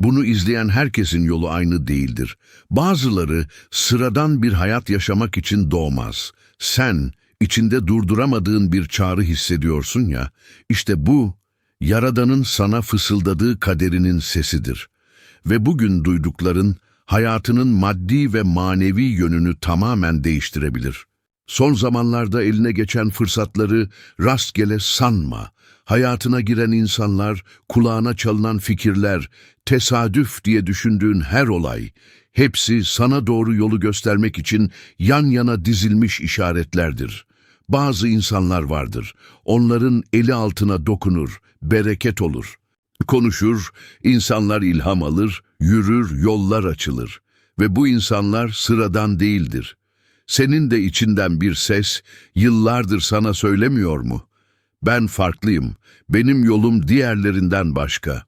Bunu izleyen herkesin yolu aynı değildir. Bazıları sıradan bir hayat yaşamak için doğmaz. Sen içinde durduramadığın bir çağrı hissediyorsun ya, işte bu Yaradan'ın sana fısıldadığı kaderinin sesidir. Ve bugün duydukların hayatının maddi ve manevi yönünü tamamen değiştirebilir. Son zamanlarda eline geçen fırsatları rastgele sanma. Hayatına giren insanlar, kulağına çalınan fikirler, tesadüf diye düşündüğün her olay, hepsi sana doğru yolu göstermek için yan yana dizilmiş işaretlerdir. Bazı insanlar vardır, onların eli altına dokunur, bereket olur. Konuşur, insanlar ilham alır, yürür, yollar açılır. Ve bu insanlar sıradan değildir. Senin de içinden bir ses yıllardır sana söylemiyor mu? Ben farklıyım, benim yolum diğerlerinden başka.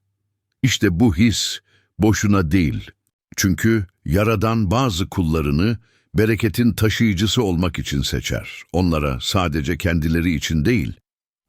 İşte bu his boşuna değil. Çünkü Yaradan bazı kullarını bereketin taşıyıcısı olmak için seçer. Onlara sadece kendileri için değil,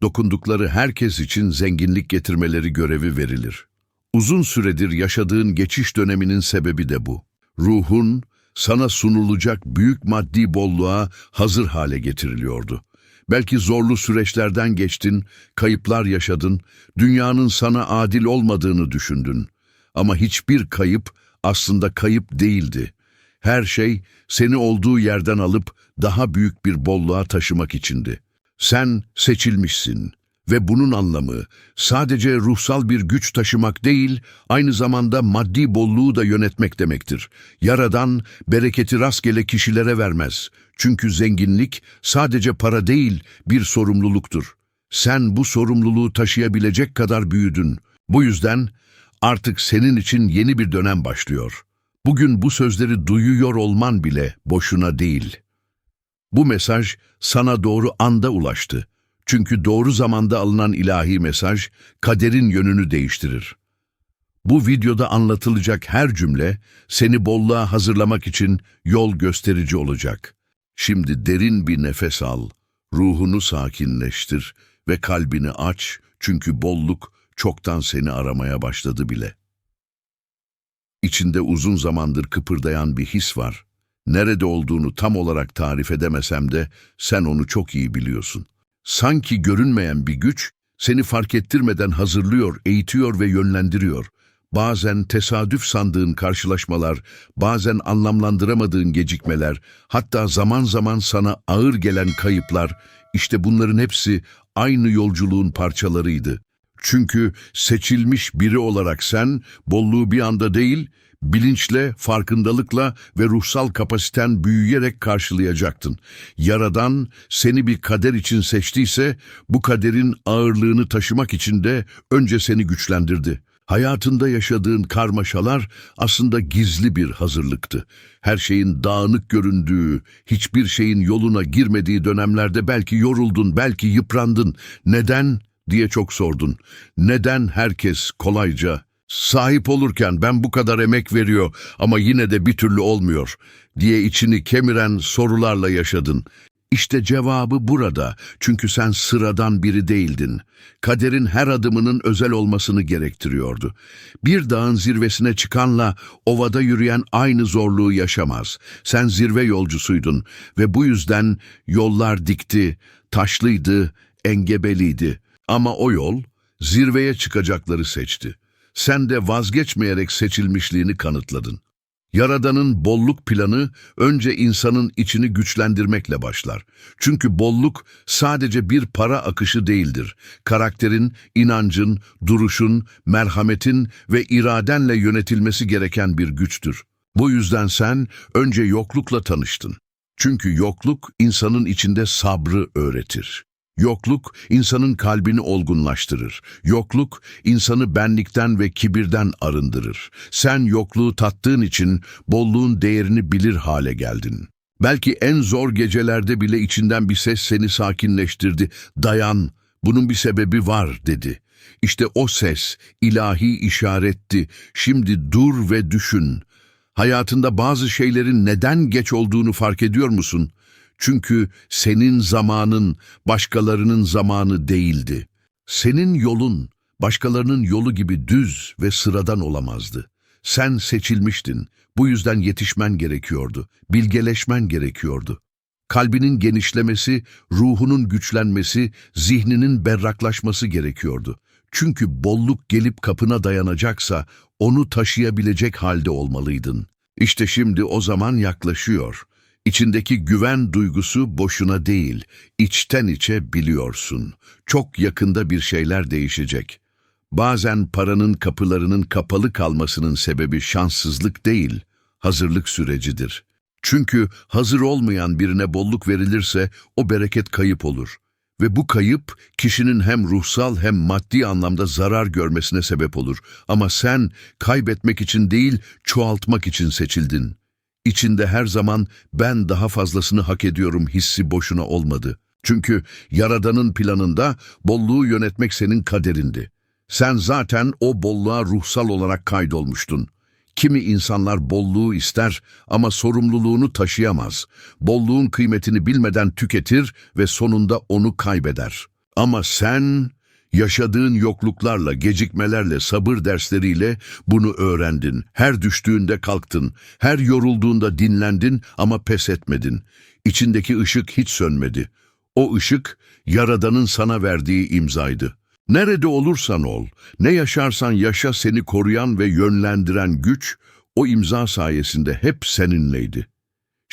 dokundukları herkes için zenginlik getirmeleri görevi verilir. Uzun süredir yaşadığın geçiş döneminin sebebi de bu. Ruhun sana sunulacak büyük maddi bolluğa hazır hale getiriliyordu. Belki zorlu süreçlerden geçtin, kayıplar yaşadın, dünyanın sana adil olmadığını düşündün. Ama hiçbir kayıp aslında kayıp değildi. Her şey seni olduğu yerden alıp daha büyük bir bolluğa taşımak içindi. Sen seçilmişsin ve bunun anlamı sadece ruhsal bir güç taşımak değil, aynı zamanda maddi bolluğu da yönetmek demektir. Yaradan bereketi rastgele kişilere vermez. Çünkü zenginlik sadece para değil, bir sorumluluktur. Sen bu sorumluluğu taşıyabilecek kadar büyüdün. Bu yüzden artık senin için yeni bir dönem başlıyor. Bugün bu sözleri duyuyor olman bile boşuna değil. Bu mesaj sana doğru anda ulaştı. Çünkü doğru zamanda alınan ilahi mesaj kaderin yönünü değiştirir. Bu videoda anlatılacak her cümle seni bolluğa hazırlamak için yol gösterici olacak. Şimdi derin bir nefes al, ruhunu sakinleştir ve kalbini aç çünkü bolluk çoktan seni aramaya başladı bile. İçinde uzun zamandır kıpırdayan bir his var. Nerede olduğunu tam olarak tarif edemesem de sen onu çok iyi biliyorsun. Sanki görünmeyen bir güç seni fark ettirmeden hazırlıyor, eğitiyor ve yönlendiriyor. Bazen tesadüf sandığın karşılaşmalar, bazen anlamlandıramadığın gecikmeler, hatta zaman zaman sana ağır gelen kayıplar, işte bunların hepsi aynı yolculuğun parçalarıydı. Çünkü seçilmiş biri olarak sen bolluğu bir anda değil, bilinçle, farkındalıkla ve ruhsal kapasiten büyüyerek karşılayacaktın. Yaradan seni bir kader için seçtiyse bu kaderin ağırlığını taşımak için de önce seni güçlendirdi. Hayatında yaşadığın karmaşalar aslında gizli bir hazırlıktı. Her şeyin dağınık göründüğü, hiçbir şeyin yoluna girmediği dönemlerde belki yoruldun, belki yıprandın. Neden? diye çok sordun. Neden herkes kolayca sahip olurken ben bu kadar emek veriyor ama yine de bir türlü olmuyor diye içini kemiren sorularla yaşadın. İşte cevabı burada. Çünkü sen sıradan biri değildin. Kaderin her adımının özel olmasını gerektiriyordu. Bir dağın zirvesine çıkanla ovada yürüyen aynı zorluğu yaşamaz. Sen zirve yolcusuydun ve bu yüzden yollar dikti, taşlıydı, engebeliydi. Ama o yol zirveye çıkacakları seçti. Sen de vazgeçmeyerek seçilmişliğini kanıtladın. Yaradan'ın bolluk planı önce insanın içini güçlendirmekle başlar. Çünkü bolluk sadece bir para akışı değildir. Karakterin, inancın, duruşun, merhametin ve iradenle yönetilmesi gereken bir güçtür. Bu yüzden sen önce yoklukla tanıştın. Çünkü yokluk insanın içinde sabrı öğretir. Yokluk insanın kalbini olgunlaştırır. Yokluk insanı benlikten ve kibirden arındırır. Sen yokluğu tattığın için bolluğun değerini bilir hale geldin. Belki en zor gecelerde bile içinden bir ses seni sakinleştirdi. Dayan, bunun bir sebebi var dedi. İşte o ses ilahi işaretti. Şimdi dur ve düşün. Hayatında bazı şeylerin neden geç olduğunu fark ediyor musun? Çünkü senin zamanın başkalarının zamanı değildi. Senin yolun başkalarının yolu gibi düz ve sıradan olamazdı. Sen seçilmiştin. Bu yüzden yetişmen gerekiyordu. Bilgeleşmen gerekiyordu. Kalbinin genişlemesi, ruhunun güçlenmesi, zihninin berraklaşması gerekiyordu. Çünkü bolluk gelip kapına dayanacaksa onu taşıyabilecek halde olmalıydın. İşte şimdi o zaman yaklaşıyor. İçindeki güven duygusu boşuna değil, içten içe biliyorsun. Çok yakında bir şeyler değişecek. Bazen paranın kapılarının kapalı kalmasının sebebi şanssızlık değil, hazırlık sürecidir. Çünkü hazır olmayan birine bolluk verilirse o bereket kayıp olur. Ve bu kayıp kişinin hem ruhsal hem maddi anlamda zarar görmesine sebep olur. Ama sen kaybetmek için değil, çoğaltmak için seçildin. İçinde her zaman ben daha fazlasını hak ediyorum hissi boşuna olmadı. Çünkü Yaradan'ın planında bolluğu yönetmek senin kaderindi. Sen zaten o bolluğa ruhsal olarak kaydolmuştun. Kimi insanlar bolluğu ister ama sorumluluğunu taşıyamaz. Bolluğun kıymetini bilmeden tüketir ve sonunda onu kaybeder. Ama sen yaşadığın yokluklarla, gecikmelerle, sabır dersleriyle bunu öğrendin. Her düştüğünde kalktın, her yorulduğunda dinlendin ama pes etmedin. İçindeki ışık hiç sönmedi. O ışık Yaradan'ın sana verdiği imzaydı. Nerede olursan ol, ne yaşarsan yaşa seni koruyan ve yönlendiren güç o imza sayesinde hep seninleydi.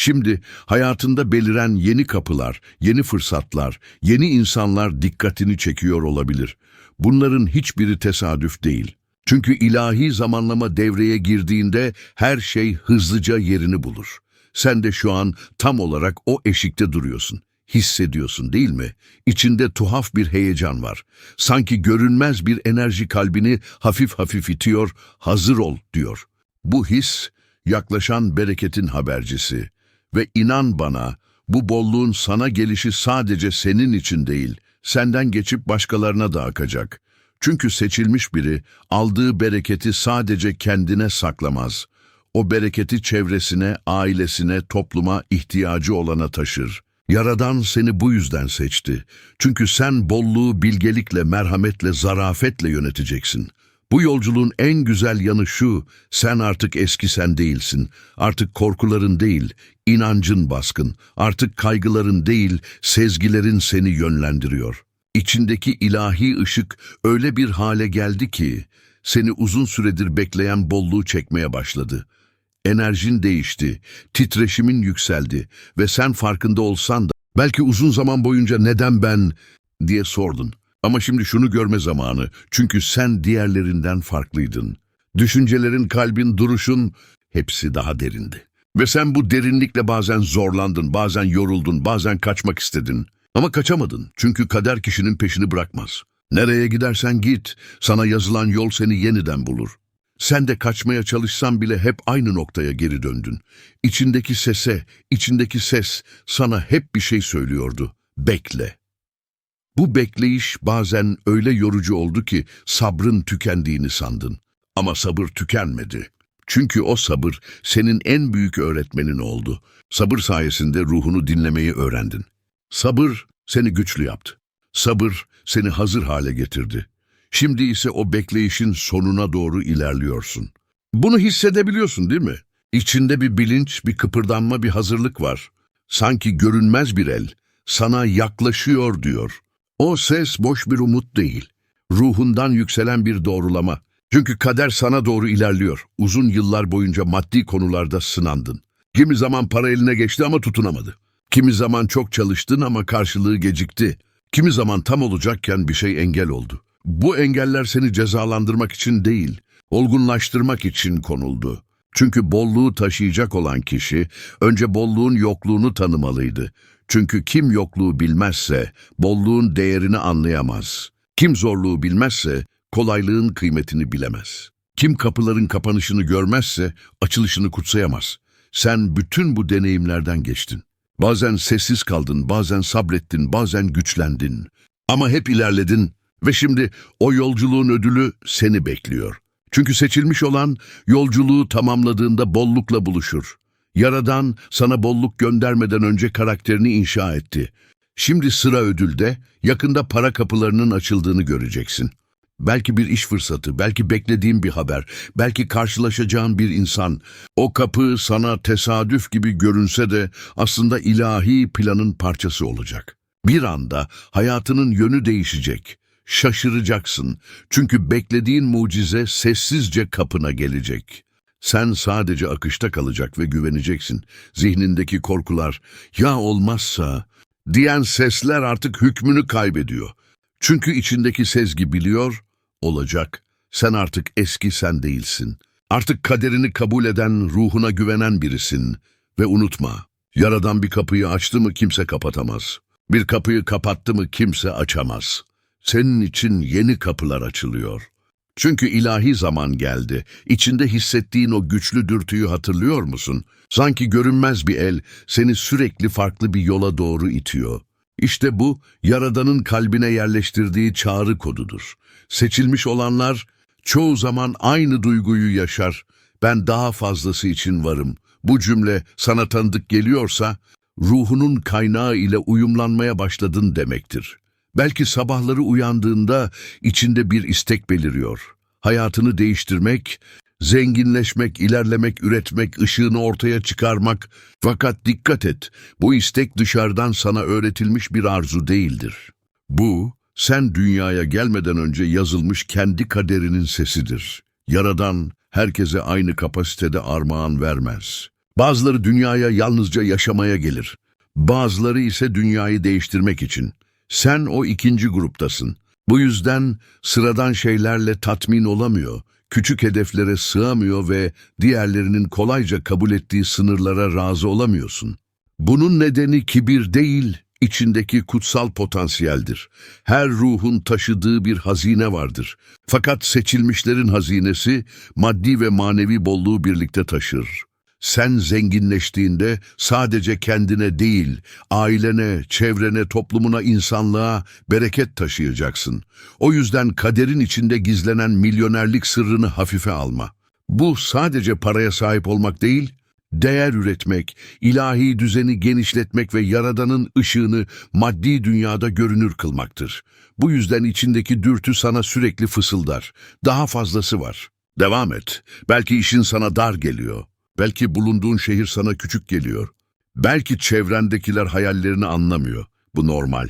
Şimdi hayatında beliren yeni kapılar, yeni fırsatlar, yeni insanlar dikkatini çekiyor olabilir. Bunların hiçbiri tesadüf değil. Çünkü ilahi zamanlama devreye girdiğinde her şey hızlıca yerini bulur. Sen de şu an tam olarak o eşikte duruyorsun. Hissediyorsun değil mi? İçinde tuhaf bir heyecan var. Sanki görünmez bir enerji kalbini hafif hafif itiyor, hazır ol diyor. Bu his yaklaşan bereketin habercisi. Ve inan bana, bu bolluğun sana gelişi sadece senin için değil, senden geçip başkalarına da akacak. Çünkü seçilmiş biri aldığı bereketi sadece kendine saklamaz. O bereketi çevresine, ailesine, topluma ihtiyacı olana taşır. Yaradan seni bu yüzden seçti. Çünkü sen bolluğu bilgelikle, merhametle, zarafetle yöneteceksin. Bu yolculuğun en güzel yanı şu, sen artık eski sen değilsin. Artık korkuların değil, inancın baskın. Artık kaygıların değil, sezgilerin seni yönlendiriyor. İçindeki ilahi ışık öyle bir hale geldi ki, seni uzun süredir bekleyen bolluğu çekmeye başladı. Enerjin değişti, titreşimin yükseldi ve sen farkında olsan da belki uzun zaman boyunca neden ben diye sordun. Ama şimdi şunu görme zamanı. Çünkü sen diğerlerinden farklıydın. Düşüncelerin, kalbin, duruşun hepsi daha derindi. Ve sen bu derinlikle bazen zorlandın, bazen yoruldun, bazen kaçmak istedin. Ama kaçamadın. Çünkü kader kişinin peşini bırakmaz. Nereye gidersen git, sana yazılan yol seni yeniden bulur. Sen de kaçmaya çalışsan bile hep aynı noktaya geri döndün. İçindeki sese, içindeki ses sana hep bir şey söylüyordu. Bekle. Bu bekleyiş bazen öyle yorucu oldu ki sabrın tükendiğini sandın. Ama sabır tükenmedi. Çünkü o sabır senin en büyük öğretmenin oldu. Sabır sayesinde ruhunu dinlemeyi öğrendin. Sabır seni güçlü yaptı. Sabır seni hazır hale getirdi. Şimdi ise o bekleyişin sonuna doğru ilerliyorsun. Bunu hissedebiliyorsun değil mi? İçinde bir bilinç, bir kıpırdanma, bir hazırlık var. Sanki görünmez bir el sana yaklaşıyor diyor. O ses boş bir umut değil. Ruhundan yükselen bir doğrulama. Çünkü kader sana doğru ilerliyor. Uzun yıllar boyunca maddi konularda sınandın. Kimi zaman para eline geçti ama tutunamadı. Kimi zaman çok çalıştın ama karşılığı gecikti. Kimi zaman tam olacakken bir şey engel oldu. Bu engeller seni cezalandırmak için değil, olgunlaştırmak için konuldu. Çünkü bolluğu taşıyacak olan kişi önce bolluğun yokluğunu tanımalıydı. Çünkü kim yokluğu bilmezse bolluğun değerini anlayamaz. Kim zorluğu bilmezse kolaylığın kıymetini bilemez. Kim kapıların kapanışını görmezse açılışını kutsayamaz. Sen bütün bu deneyimlerden geçtin. Bazen sessiz kaldın, bazen sabrettin, bazen güçlendin. Ama hep ilerledin ve şimdi o yolculuğun ödülü seni bekliyor. Çünkü seçilmiş olan yolculuğu tamamladığında bollukla buluşur. Yaradan sana bolluk göndermeden önce karakterini inşa etti. Şimdi sıra ödülde, yakında para kapılarının açıldığını göreceksin. Belki bir iş fırsatı, belki beklediğin bir haber, belki karşılaşacağın bir insan. O kapı sana tesadüf gibi görünse de aslında ilahi planın parçası olacak. Bir anda hayatının yönü değişecek. Şaşıracaksın. Çünkü beklediğin mucize sessizce kapına gelecek. Sen sadece akışta kalacak ve güveneceksin. Zihnindeki korkular, ya olmazsa diyen sesler artık hükmünü kaybediyor. Çünkü içindeki sezgi biliyor, olacak. Sen artık eski sen değilsin. Artık kaderini kabul eden, ruhuna güvenen birisin. Ve unutma, yaradan bir kapıyı açtı mı kimse kapatamaz. Bir kapıyı kapattı mı kimse açamaz. Senin için yeni kapılar açılıyor. Çünkü ilahi zaman geldi. İçinde hissettiğin o güçlü dürtüyü hatırlıyor musun? Sanki görünmez bir el seni sürekli farklı bir yola doğru itiyor. İşte bu, Yaradan'ın kalbine yerleştirdiği çağrı kodudur. Seçilmiş olanlar çoğu zaman aynı duyguyu yaşar. Ben daha fazlası için varım. Bu cümle sana tanıdık geliyorsa, ruhunun kaynağı ile uyumlanmaya başladın demektir. Belki sabahları uyandığında içinde bir istek beliriyor. Hayatını değiştirmek, zenginleşmek, ilerlemek, üretmek, ışığını ortaya çıkarmak. Fakat dikkat et, bu istek dışarıdan sana öğretilmiş bir arzu değildir. Bu, sen dünyaya gelmeden önce yazılmış kendi kaderinin sesidir. Yaradan herkese aynı kapasitede armağan vermez. Bazıları dünyaya yalnızca yaşamaya gelir. Bazıları ise dünyayı değiştirmek için. Sen o ikinci gruptasın. Bu yüzden sıradan şeylerle tatmin olamıyor, küçük hedeflere sığamıyor ve diğerlerinin kolayca kabul ettiği sınırlara razı olamıyorsun. Bunun nedeni kibir değil, içindeki kutsal potansiyeldir. Her ruhun taşıdığı bir hazine vardır. Fakat seçilmişlerin hazinesi maddi ve manevi bolluğu birlikte taşır. Sen zenginleştiğinde sadece kendine değil, ailene, çevrene, toplumuna, insanlığa bereket taşıyacaksın. O yüzden kaderin içinde gizlenen milyonerlik sırrını hafife alma. Bu sadece paraya sahip olmak değil, değer üretmek, ilahi düzeni genişletmek ve Yaradan'ın ışığını maddi dünyada görünür kılmaktır. Bu yüzden içindeki dürtü sana sürekli fısıldar. Daha fazlası var. Devam et. Belki işin sana dar geliyor. Belki bulunduğun şehir sana küçük geliyor. Belki çevrendekiler hayallerini anlamıyor. Bu normal.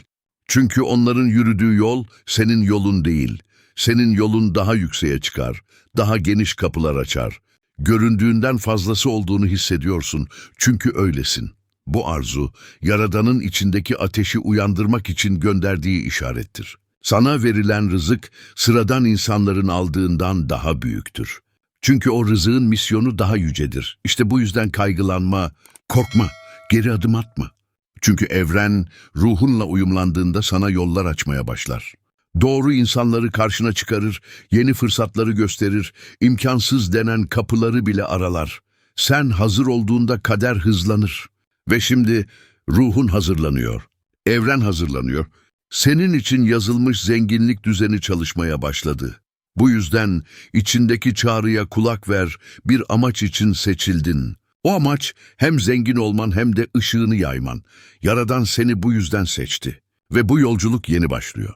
Çünkü onların yürüdüğü yol senin yolun değil. Senin yolun daha yükseğe çıkar, daha geniş kapılar açar. Göründüğünden fazlası olduğunu hissediyorsun çünkü öylesin. Bu arzu, Yaradan'ın içindeki ateşi uyandırmak için gönderdiği işarettir. Sana verilen rızık, sıradan insanların aldığından daha büyüktür. Çünkü o rızığın misyonu daha yücedir. İşte bu yüzden kaygılanma, korkma, geri adım atma. Çünkü evren ruhunla uyumlandığında sana yollar açmaya başlar. Doğru insanları karşına çıkarır, yeni fırsatları gösterir, imkansız denen kapıları bile aralar. Sen hazır olduğunda kader hızlanır. Ve şimdi ruhun hazırlanıyor, evren hazırlanıyor. Senin için yazılmış zenginlik düzeni çalışmaya başladı. Bu yüzden içindeki çağrıya kulak ver, bir amaç için seçildin. O amaç hem zengin olman hem de ışığını yayman. Yaradan seni bu yüzden seçti. Ve bu yolculuk yeni başlıyor.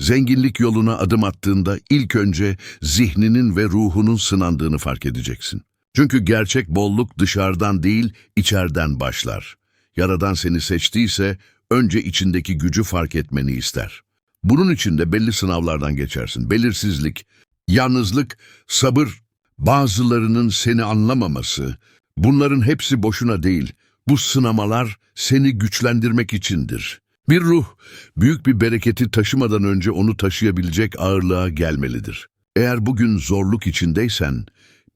Zenginlik yoluna adım attığında ilk önce zihninin ve ruhunun sınandığını fark edeceksin. Çünkü gerçek bolluk dışarıdan değil, içeriden başlar. Yaradan seni seçtiyse önce içindeki gücü fark etmeni ister. Bunun için de belli sınavlardan geçersin. Belirsizlik, yalnızlık, sabır, bazılarının seni anlamaması, bunların hepsi boşuna değil. Bu sınamalar seni güçlendirmek içindir. Bir ruh, büyük bir bereketi taşımadan önce onu taşıyabilecek ağırlığa gelmelidir. Eğer bugün zorluk içindeysen,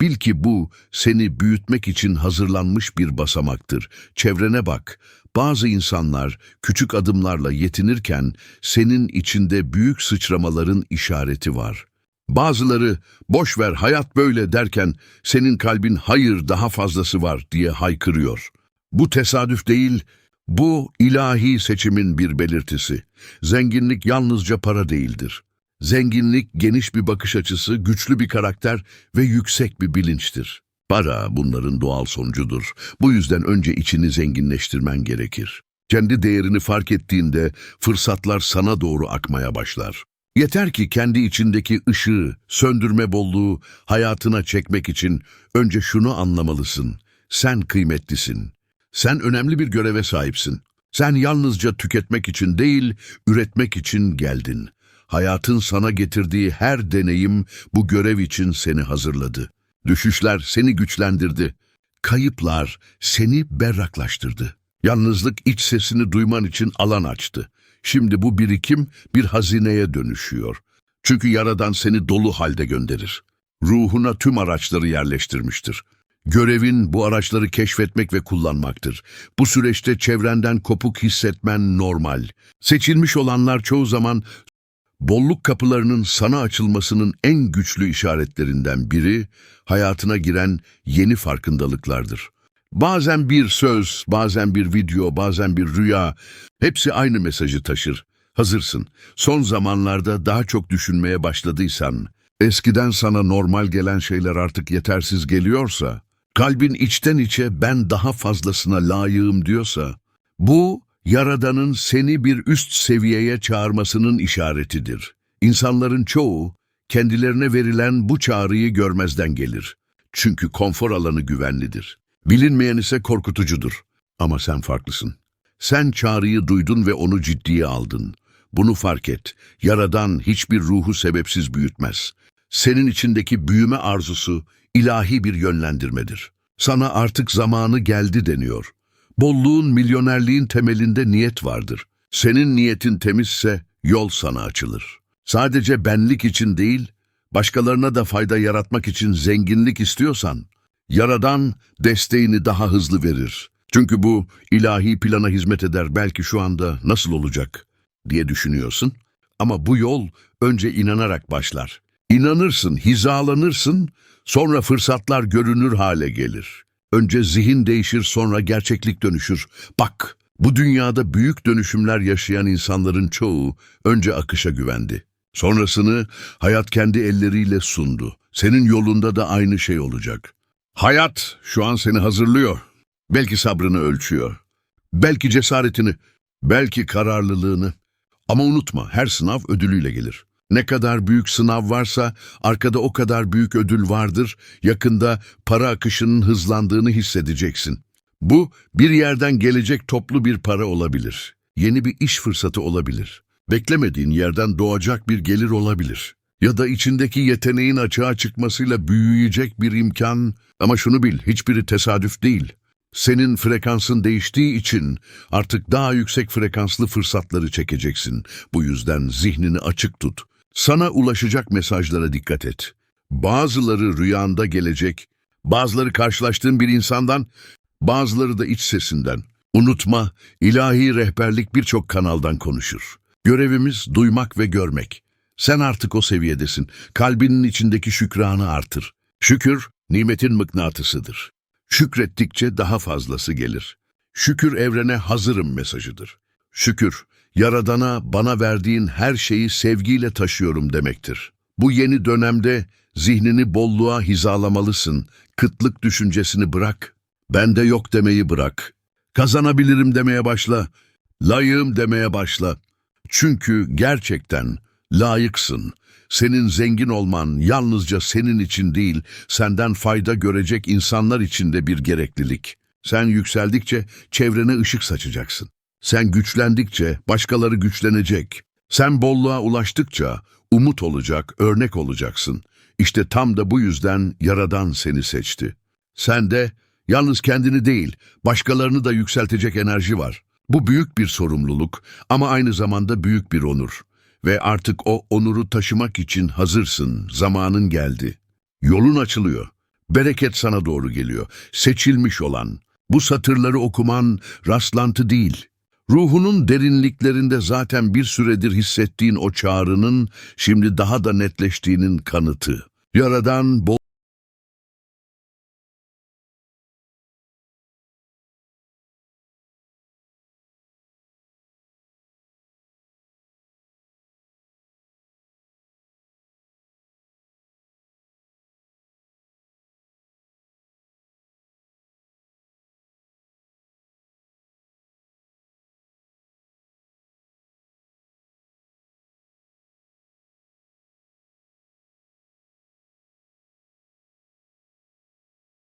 bil ki bu seni büyütmek için hazırlanmış bir basamaktır. Çevrene bak, bazı insanlar küçük adımlarla yetinirken senin içinde büyük sıçramaların işareti var. Bazıları boş ver hayat böyle derken senin kalbin hayır daha fazlası var diye haykırıyor. Bu tesadüf değil, bu ilahi seçimin bir belirtisi. Zenginlik yalnızca para değildir. Zenginlik geniş bir bakış açısı, güçlü bir karakter ve yüksek bir bilinçtir. Para bunların doğal sonucudur. Bu yüzden önce içini zenginleştirmen gerekir. Kendi değerini fark ettiğinde fırsatlar sana doğru akmaya başlar. Yeter ki kendi içindeki ışığı, söndürme bolluğu hayatına çekmek için önce şunu anlamalısın. Sen kıymetlisin. Sen önemli bir göreve sahipsin. Sen yalnızca tüketmek için değil, üretmek için geldin. Hayatın sana getirdiği her deneyim bu görev için seni hazırladı. Düşüşler seni güçlendirdi. Kayıplar seni berraklaştırdı. Yalnızlık iç sesini duyman için alan açtı. Şimdi bu birikim bir hazineye dönüşüyor. Çünkü Yaradan seni dolu halde gönderir. Ruhuna tüm araçları yerleştirmiştir. Görevin bu araçları keşfetmek ve kullanmaktır. Bu süreçte çevrenden kopuk hissetmen normal. Seçilmiş olanlar çoğu zaman bolluk kapılarının sana açılmasının en güçlü işaretlerinden biri hayatına giren yeni farkındalıklardır. Bazen bir söz, bazen bir video, bazen bir rüya hepsi aynı mesajı taşır. Hazırsın. Son zamanlarda daha çok düşünmeye başladıysan, eskiden sana normal gelen şeyler artık yetersiz geliyorsa, kalbin içten içe ben daha fazlasına layığım diyorsa, bu Yaradan'ın seni bir üst seviyeye çağırmasının işaretidir. İnsanların çoğu kendilerine verilen bu çağrıyı görmezden gelir. Çünkü konfor alanı güvenlidir. Bilinmeyen ise korkutucudur. Ama sen farklısın. Sen çağrıyı duydun ve onu ciddiye aldın. Bunu fark et. Yaradan hiçbir ruhu sebepsiz büyütmez. Senin içindeki büyüme arzusu ilahi bir yönlendirmedir. Sana artık zamanı geldi deniyor. Bolluğun, milyonerliğin temelinde niyet vardır. Senin niyetin temizse yol sana açılır. Sadece benlik için değil, başkalarına da fayda yaratmak için zenginlik istiyorsan, Yaradan desteğini daha hızlı verir. Çünkü bu ilahi plana hizmet eder belki şu anda nasıl olacak diye düşünüyorsun. Ama bu yol önce inanarak başlar. İnanırsın, hizalanırsın, sonra fırsatlar görünür hale gelir. Önce zihin değişir, sonra gerçeklik dönüşür. Bak, bu dünyada büyük dönüşümler yaşayan insanların çoğu önce akışa güvendi. Sonrasını hayat kendi elleriyle sundu. Senin yolunda da aynı şey olacak. Hayat şu an seni hazırlıyor. Belki sabrını ölçüyor. Belki cesaretini, belki kararlılığını. Ama unutma her sınav ödülüyle gelir. Ne kadar büyük sınav varsa arkada o kadar büyük ödül vardır. Yakında para akışının hızlandığını hissedeceksin. Bu bir yerden gelecek toplu bir para olabilir. Yeni bir iş fırsatı olabilir. Beklemediğin yerden doğacak bir gelir olabilir. Ya da içindeki yeteneğin açığa çıkmasıyla büyüyecek bir imkan. Ama şunu bil, hiçbiri tesadüf değil. Senin frekansın değiştiği için artık daha yüksek frekanslı fırsatları çekeceksin. Bu yüzden zihnini açık tut. Sana ulaşacak mesajlara dikkat et. Bazıları rüyanda gelecek, bazıları karşılaştığın bir insandan, bazıları da iç sesinden. Unutma, ilahi rehberlik birçok kanaldan konuşur. Görevimiz duymak ve görmek. Sen artık o seviyedesin. Kalbinin içindeki şükranı artır. Şükür, nimetin mıknatısıdır. Şükrettikçe daha fazlası gelir. Şükür evrene hazırım mesajıdır. Şükür, Yaradan'a bana verdiğin her şeyi sevgiyle taşıyorum demektir. Bu yeni dönemde zihnini bolluğa hizalamalısın. Kıtlık düşüncesini bırak. Bende yok demeyi bırak. Kazanabilirim demeye başla. Layığım demeye başla. Çünkü gerçekten layıksın. Senin zengin olman yalnızca senin için değil, senden fayda görecek insanlar için de bir gereklilik. Sen yükseldikçe çevrene ışık saçacaksın. Sen güçlendikçe başkaları güçlenecek. Sen bolluğa ulaştıkça umut olacak, örnek olacaksın. İşte tam da bu yüzden Yaradan seni seçti. Sende yalnız kendini değil, başkalarını da yükseltecek enerji var. Bu büyük bir sorumluluk ama aynı zamanda büyük bir onur. Ve artık o onuru taşımak için hazırsın, zamanın geldi. Yolun açılıyor. Bereket sana doğru geliyor. Seçilmiş olan. Bu satırları okuman rastlantı değil. Ruhunun derinliklerinde zaten bir süredir hissettiğin o çağrının şimdi daha da netleştiğinin kanıtı. Yaradan bol